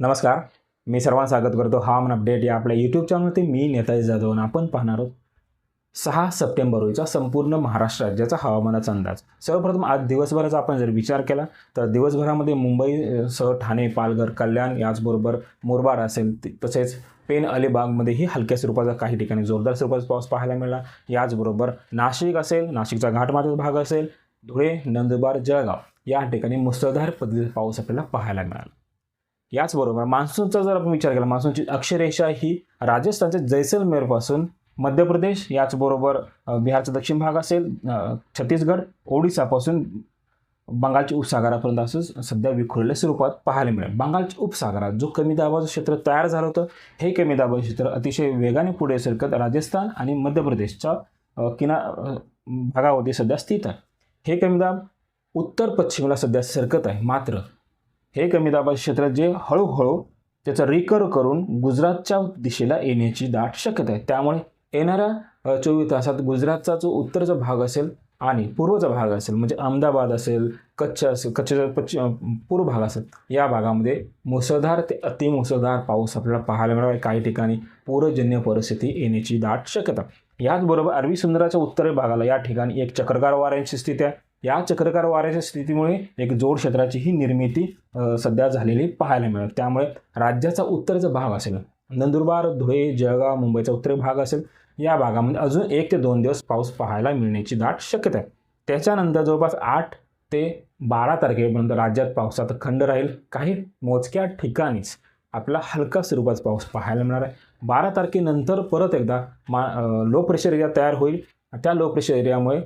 नमस्कार मी सर्वांना स्वागत करतो. हवामान अपडेट या आपल्या यूट्यूब चॅनलवरती मी नेताजी जाधव आणि आपण पाहणार आहोत सहा सप्टेंबर रोजीचा संपूर्ण महाराष्ट्र राज्याचा हवामानाचा अंदाज. सर्वप्रथम आज दिवसभराचा आपण जर विचार केला तर दिवसभरामध्ये मुंबई सह ठाणे पालघर कल्याण याचबरोबर मुरबाड असेल तसेच पेन अलिबागमध्येही हलक्या स्वरूपाचा काही ठिकाणी जोरदार स्वरूपाचा पाऊस पाहायला मिळाला. याचबरोबर नाशिक असेल नाशिकचा घाटमाथ्याचा भाग असेल धुळे नंदुरबार जळगाव या ठिकाणी मुसळधार पद्धतीचा पाऊस आपल्याला पाहायला मिळाला. याचबरोबर मान्सूनचा जर आपण विचार केला मान्सूनची अक्षरेषा ही राजस्थानच्या जैसलमेरपासून मध्य प्रदेश याचबरोबर बिहारचा दक्षिण भाग असेल छत्तीसगड ओडिसापासून बंगालच्या उपसागरापर्यंत असं सध्या विखुरलेल्या स्वरूपात पाहायला मिळेल. बंगालच्या उपसागरात जो कमी दाबाचं क्षेत्र तयार झालं होतं हे कमी दाबाचं क्षेत्र अतिशय वेगाने पुढे सरकत राजस्थान आणि मध्य प्रदेशच्या किना भागावरती सध्या स्थित आहे. हे कमी दाब उत्तर पश्चिमेला सध्या सरकत आहे मात्र हे कमी दाबाचे क्षेत्र जे हळूहळू त्याचा रिकर करून गुजरातच्या दिशेला येण्याची दाट शक्यता आहे. त्यामुळे येणाऱ्या चोवीस तासात गुजरातचा जो उत्तरचा भाग असेल आणि पूर्वचा भाग असेल म्हणजे अहमदाबाद असेल कच्छ असेल कच्छचा पश्चिम पूर्व भाग असेल या भागामध्ये मुसळधार ते अतिमुसळधार पाऊस आपल्याला पाहायला मिळावा काही ठिकाणी पूरजन्य परिस्थिती येण्याची दाट शक्यता. याचबरोबर अरबी समुद्राच्या उत्तर भागाला या ठिकाणी एक चक्रकार वाऱ्यांची स्थिती आहे. या चक्रकार वाऱ्याच्या स्थितीमुळे एक जोड क्षेत्राचीही निर्मिती सध्या झालेली पाहायला मिळेल. त्यामुळे राज्याचा उत्तरचा भाग असेल नंदुरबार धुळे जळगाव मुंबईचा उत्तर भाग असेल या भागामध्ये अजून एक ते दोन दिवस पाऊस पाहायला मिळण्याची दाट शक्यता आहे. त्याच्यानंतर जवळपास आठ ते बारा तारखेपर्यंत राज्यात पावसाचा खंड राहील. काही मोजक्या ठिकाणीच आपला हलका स्वरूपाचा पाऊस पाहायला मिळणार आहे. बारा तारखेनंतर परत एकदा मा लो प्रेशर एरिया तयार होईल. त्या लो प्रेशर एरियामुळे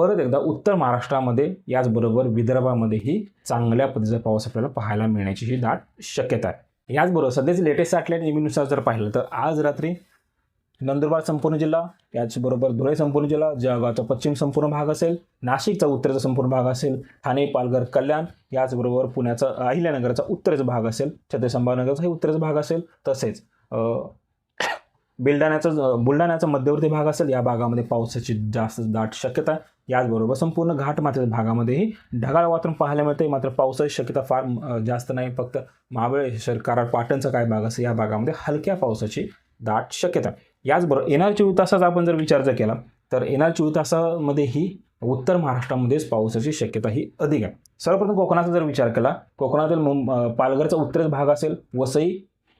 परत एकदा उत्तर महाराष्ट्रामध्ये याचबरोबर विदर्भामध्येही चांगल्या पद्धतीचा पाऊस आपल्याला पाहायला मिळण्याची ही दाट शक्यता आहे. याचबरोबर सध्याचे लेटेस्ट सॅटेलाईट इव्हिनुसार जर पाहिलं तर आज रात्री नंदुरबार संपूर्ण जिल्हा याचबरोबर धुळे संपूर्ण जिल्हा जळगावचा पश्चिम संपूर्ण भाग असेल नाशिकचा उत्तरेचा संपूर्ण भाग असेल ठाणे पालघर कल्याण याचबरोबर पुण्याचा अहिल्यानगरचा उत्तरेचा भाग असेल छत्रपती उत्तरेचा भाग असेल तसेच अ, बुलढाण्याचा मध्यवर्ती भाग असेल या भागामध्ये पावसाची जास्त दाट शक्यता याचबरोबर संपूर्ण घाटमाथ्याच्या भागामध्येही ढगाळ वातावरण पाहायला मिळते मात्र पावसाची शक्यता फार जास्त नाही. फक्त महाबळेश्वर कराड पाटणचा काय भाग असेल या भागामध्ये हलक्या पावसाची दाट शक्यता याचबरोबर येणार चोवीस तासाचा आपण जर विचार जर केला तर येणार चोवीस तासामध्येही उत्तर महाराष्ट्रामध्येच पावसाची शक्यता ही अधिक आहे. सर्वप्रथम कोकणाचा जर विचार केला कोकणातील मुं पालघरचा उत्तरेचा भाग असेल वसई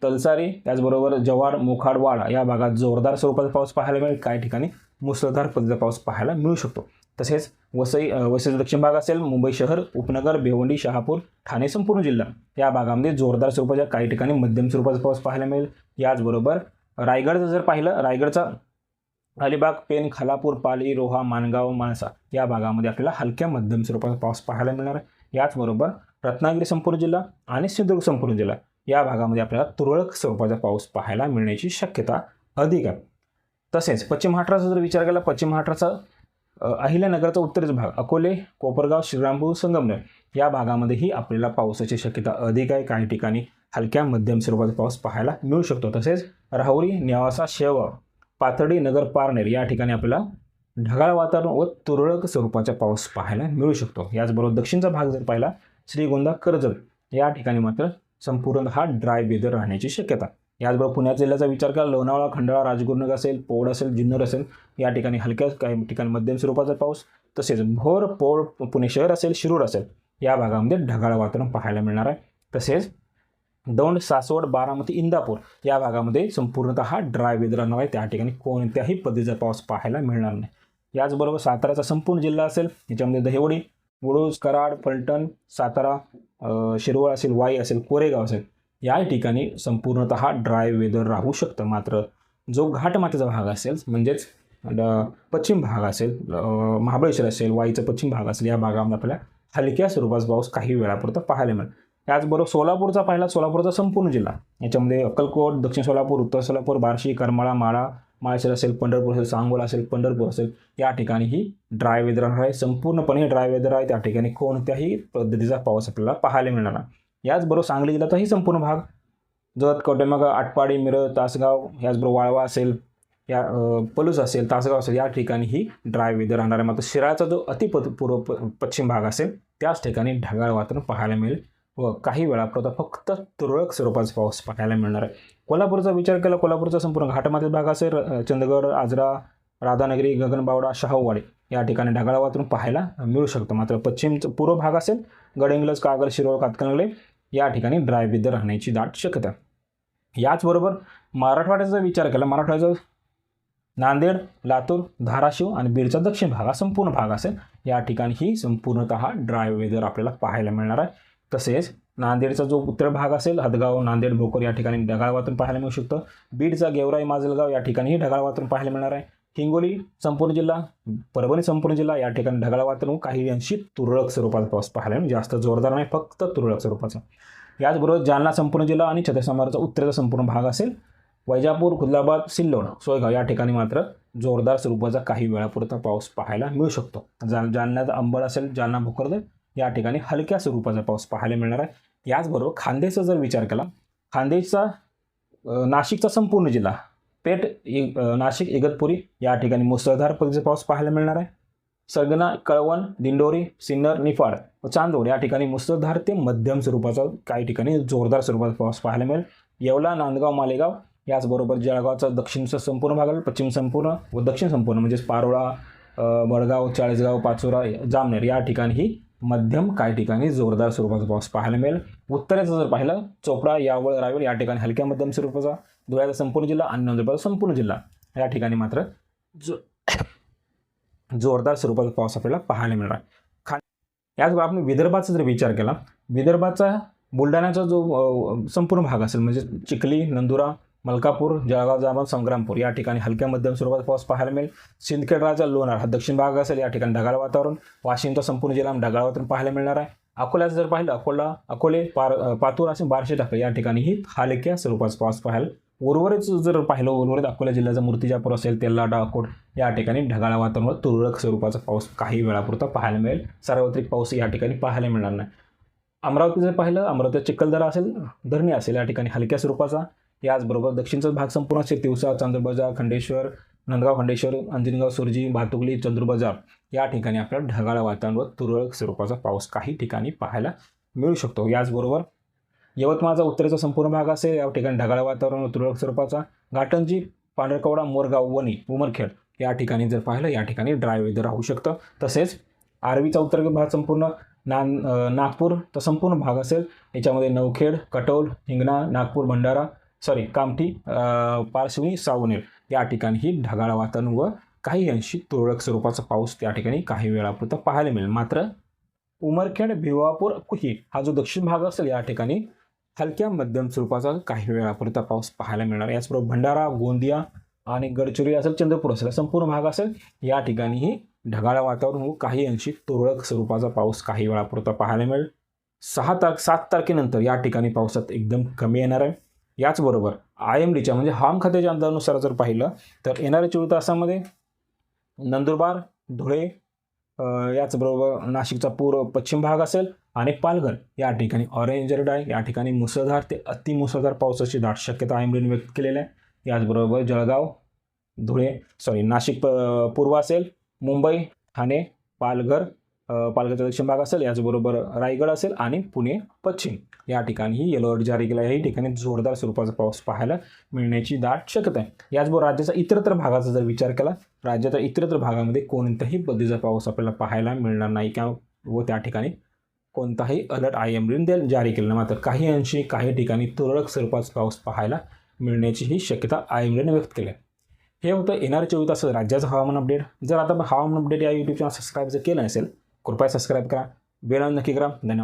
तलसारी त्याचबरोबर जव्हार मोखाडवाडा या भागात जोरदार स्वरूपाचा पाऊस पाहायला मिळेल. काही ठिकाणी मुसळधार पद्धतीचा पाऊस पाहायला मिळू शकतो. तसेच वसई वसईचा दक्षिण भाग असेल मुंबई शहर उपनगर भिवंडी शहापूर ठाणे संपूर्ण जिल्हा. या भागामध्ये जोरदार स्वरूपाच्या काही ठिकाणी मध्यम स्वरूपाचा पाऊस पाहायला मिळेल. याचबरोबर रायगडचं जर पाहिलं रायगडचा अलिबाग पेन खालापूर पाली रोहा माणगाव माणसा या भागामध्ये आपल्याला हलक्या मध्यम स्वरूपाचा पाऊस पाहायला मिळणार आहे. याचबरोबर रत्नागिरी संपूर्ण जिल्हा आणि सिंधुदुर्ग संपूर्ण जिल्हा. या भागामध्ये आपल्याला तुरळक स्वरूपाचा पाऊस पाहायला मिळण्याची शक्यता अधिक आहे. तसेच पश्चिम महाराष्ट्राचा जर विचार केला पश्चिम महाराष्ट्राचा अहिल्यानगरचा उत्तरेचा भाग अकोले कोपरगाव श्रीरामपूर संगमनेर या भागामध्येही आपल्याला पावसाची शक्यता अधिक आहे. काही ठिकाणी हलक्या मध्यम स्वरूपाचा पाऊस पाहायला मिळू शकतो. तसेच राहुरी नेवासा शेवगाव पाथर्डी नगर पारनेर या ठिकाणी आपल्याला ढगाळ वातावरण व तुरळक स्वरूपाचा पाऊस पाहायला मिळू शकतो. याचबरोबर दक्षिणचा भाग जर पाहिला श्रीगोंदा कर्जत या ठिकाणी मात्र संपूर्ण हा ड्राय वेदर राहण्याची शक्यता. याचबरोबर पुण्यात जिल्ह्याचा विचार करा लोणावळा खंडाळा राजगुरुनगर असेल पोड असेल जुन्नर असेल या ठिकाणी हलक्या काही ठिकाणी मध्यम स्वरूपाचा पाऊस तसेच भोर पोळ पुणे शहर असेल शिरूर असेल या भागामध्ये ढगाळ वातावरण पाहायला मिळणार आहे. तसेच दौंड सासवड बारामती इंदापूर या भागामध्ये संपूर्णतः हा ड्राय वेदर राहणार आहे. त्या ठिकाणी कोणत्याही पद्धतीचा पाऊस पाहायला मिळणार नाही. याचबरोबर साताराचा संपूर्ण जिल्हा असेल याच्यामध्ये दहिवडी मुळूज कराड फलटण सातारा शिरवळ असेल वाई असेल कोरेगाव असेल या ठिकाणी संपूर्णतः ड्राय वेदर राहू शकतं. मात्र जो घाटमातेचा भाग असेल म्हणजेच पश्चिम भाग असेल महाबळेश्वर असेल वाईचा पश्चिम भाग असेल या भागामध्ये आपल्याला हलक्या स्वरूपाचा पाऊस काही वेळापुरता पाहायला मिळेल. त्याचबरोबर सोलापूरचा पाहिला सोलापूरचा संपूर्ण जिल्हा. याच्यामध्ये अक्कलकोट दक्षिण सोलापूर उत्तर सोलापूर बार्शी करमाळा माळा माळशेर असेल पंढरपूर असेल सांगोला असेल पंढरपूर असेल या ठिकाणीही ड्राय वेदर राहणार आहे. संपूर्णपणे ड्राय वेदर आहे. त्या ठिकाणी कोणत्याही पद्धतीचा पाऊस आपल्याला पाहायला मिळणार नाही. याचबरोबर सांगली जिल्ह्याचाही संपूर्ण भाग जत कवटेमग आटपाडी मिरज तासगाव याचबरोबर वाळवा असेल या पलूस असेल तासगाव असेल या ठिकाणी ही ड्राय वेदर राहणार आहे. मात्र शिराळचा जो अति पूर्व प- पश्चिम भाग असेल त्याच ठिकाणी ढगाळ वातावरण पाहायला मिळेल. व काही वेळापुरता फक्त तुरळक स्वरूपाचा पाऊस पाहायला मिळणार आहे. कोल्हापूरचा विचार केला कोल्हापूरचा संपूर्ण घाटमाथील भाग असेल चंदगड आजरा राधानगरी गगनबावडा शाहूवाडी. या ठिकाणी ढगाळ वातावरण पाहायला मिळू शकतं. मात्र पश्चिम पूर्व भाग असेल गडहिंग्लज कागल शिरोळ कातकनगले या ठिकाणी ड्राय वेदर राहण्याची दाट शक्यता. याचबरोबर मराठवाड्याचा विचार केला मराठवाड्याचा नांदेड लातूर धाराशिव आणि बीडचा दक्षिण भाग हा संपूर्ण भाग असेल. या ठिकाणी ही संपूर्णतः ड्राय वेदर आपल्याला पाहायला मिळणार आहे. तसेच नांदेडचा जो उत्तर भाग असेल हदगाव नांदेड भोकर या ठिकाणी ढगाळ वातावरण पाहायला मिळू शकतं. बीडचा गेवराई माजलगाव या ठिकाणी ढगाळ वातावरण पाहायला मिळणार आहे. हिंगोली संपूर्ण जिल्हा परभणी संपूर्ण जिल्हा या ठिकाणी ढगाळ वातावरण काही अंशी तुरळक स्वरूपाचा पाऊस पाहायला मिळेल. जास्त जोरदार नाही फक्त तुरळक स्वरूपाचा. याचबरोबर जालना संपूर्ण जिल्हा आणि छत्रसमाराचा उत्तरेचा संपूर्ण भाग असेल वैजापूर खुलदाबाद सिल्लोड सोयगाव या ठिकाणी मात्र जोरदार स्वरूपाचा काही वेळापुरता पाऊस पाहायला मिळू शकतो. जा जालन्याचा अंबड असेल जालना भोकरदे या ठिकाणी हलक्या स्वरूपाचा पाऊस पाहायला मिळणार आहे. याचबरोबर खांदेचा जर विचार केला खांदेचा नाशिकचा संपूर्ण जिल्हा पेठ इ- नाशिक इगतपुरी या ठिकाणी मुसळधार पद्धतीचा पाऊस पाहायला मिळणार आहे. सगना कळवण दिंडोरी सिन्नर निफाड व चांदोड या ठिकाणी मुसळधार ते मध्यम स्वरूपाचा काही ठिकाणी जोरदार स्वरूपाचा पाऊस पाहायला मिळेल. येवला नांदगाव मालेगाव याचबरोबर जळगावचा दक्षिणचा संपूर्ण भाग पश्चिम संपूर्ण व दक्षिण संपूर्ण म्हणजेच पारोळा बडगाव वडगाव चाळीसगाव पाचोरा जामनेर या ठिकाणी ही मध्यम काही ठिकाणी जोरदार स्वरूपाचा पाऊस पाहायला मिळेल. उत्तरेचं जर पाहिलं चोपडा यावळ रावेल या ठिकाणी हलक्या मध्यम स्वरूपाचा धुळ्याचा संपूर्ण जिल्हा आणि नंदुरबारचा संपूर्ण जिल्हा या ठिकाणी मात्र जो जोरदार स्वरूपाचा पाऊस आपल्याला पाहायला मिळणार आहे. खा याचबरोबर आपण विदर्भाचा जर विचार केला विदर्भाचा बुलढाण्याचा जो संपूर्ण भाग असेल म्हणजे चिखली नंदुरा मलकापूर जळगाव जामन संग्रामपूर या ठिकाणी हलक्या मध्यम स्वरूपात पाऊस पाहायला मिळेल. सिंदखेडराजा लोणार हा दक्षिण भाग असेल या ठिकाणी ढगाळ वातावरण. वाशिमचा संपूर्ण जिल्हा ढगाळ वातावरण पाहायला मिळणार आहे. अकोल्याचं जर पाहिलं अकोला अकोले पार पातूर असेल बारशे टाकले या ठिकाणीही हलक्या स्वरूपाचा पाऊस पाहायला उर्वरित जर पाहिलं उर्वरित अकोला जिल्ह्याचा मूर्तिजापूर असेल तेल्लाडा अकोट या ठिकाणी ढगाळ वातावरण तुरळक स्वरूपाचा पाऊस काही वेळापुरता पाहायला मिळेल. सार्वत्रिक पाऊस या ठिकाणी पाहायला मिळणार नाही. अमरावती जर पाहिलं अमरावती चिखलदरा असेल धरणी असेल या ठिकाणी हलक्या स्वरूपाचा. याचबरोबर दक्षिणचा भाग संपूर्ण असेल. तिवसा चांदूरबाजार खंडेश्वर नंदगाव खंडेश्वर अंजनगाव सुरजी भातुकली चंद्रबाजार. या ठिकाणी आपल्याला ढगाळ वातावरण व तुरळक स्वरूपाचा पाऊस काही ठिकाणी पाहायला मिळू शकतो. याचबरोबर यवतमाळचा उत्तरेचा संपूर्ण भाग असेल. या ठिकाणी ढगाळ वातावरण व तुरळक स्वरूपाचा घाटंजी पांढरकवडा मोरगाव वणी उमरखेड या ठिकाणी जर पाहिलं या ठिकाणी ड्राय वेदर राहू शकतं. तसेच आरवीचा उत्तर भाग संपूर्ण नान नागपूर तर संपूर्ण भाग असेल. याच्यामध्ये नवखेड कटोल हिंगणा नागपूर भंडारा सॉरी कामठी अ, सावनेर या ठिकाणी ही ढगाळ वातावरण व काही अंशी तुरळक स्वरूपाचा पाऊस त्या ठिकाणी काही वेळापुरता पाहायला मिळेल. मात्र उमरखेड भिवापूर कुही हा जो दक्षिण भाग असेल या ठिकाणी हलक्या मध्यम स्वरूपाचा काही वेळापुरता पाऊस पाहायला मिळणार. याचबरोबर भंडारा गोंदिया आणि गडचिरोली असेल चंद्रपूर असेल संपूर्ण भाग असेल या ठिकाणीही ढगाळ वातावरण व काही अंशी तुरळक स्वरूपाचा पाऊस काही वेळापुरता पाहायला मिळेल. सहा तारख सात तारखेनंतर या ठिकाणी पावसात एकदम कमी येणार आहे. याचबरोबर आय एम डीच्या म्हणजे हवामान खात्याच्या अंदाजानुसार जर पाहिलं तर येणाऱ्या चोवीस तासामध्ये नंदुरबार धुळे याचबरोबर नाशिकचा पूर्व पश्चिम भाग असेल आणि पालघर या ठिकाणी ऑरेंज अलर्ट आहे. या ठिकाणी मुसळधार ते अतिमुसळधार पावसाची दाट शक्यता आय एम डीने व्यक्त केलेली आहे. याचबरोबर जळगाव धुळे सॉरी नाशिक प- पूर्व असेल मुंबई ठाणे पालघर पालघरचा दक्षिण भाग असेल याचबरोबर रायगड असेल आणि पुणे पश्चिम. या ठिकाणीही येलो अलर्ट जारी केला आहे. याही ठिकाणी जोरदार स्वरूपाचा पाऊस पाहायला मिळण्याची दाट शक्यता आहे. याचबरोबर राज्याचा इतरत्र भागाचा जर विचार केला राज्याच्या इतरत्र भागामध्ये कोणत्याही पद्धतीचा पाऊस आपल्याला पाहायला मिळणार नाही. किंवा व त्या ठिकाणी कोणताही अलर्ट आय एम देल जारी केला मात्र काही अंशी काही ठिकाणी तुरळक स्वरूपाचा पाऊस पाहायला मिळण्याचीही शक्यता आय एम डीने व्यक्त केली आहे. हे होतं येणारे चोवीस तास राज्याचं हवामान अपडेट जर आता हवामान अपडेट या यूट्यूब चॅनल सबस्क्राईब जर केलं नसेल कृपया सबस्क्राईब करा. बेल नक्की करा. धन्यवाद.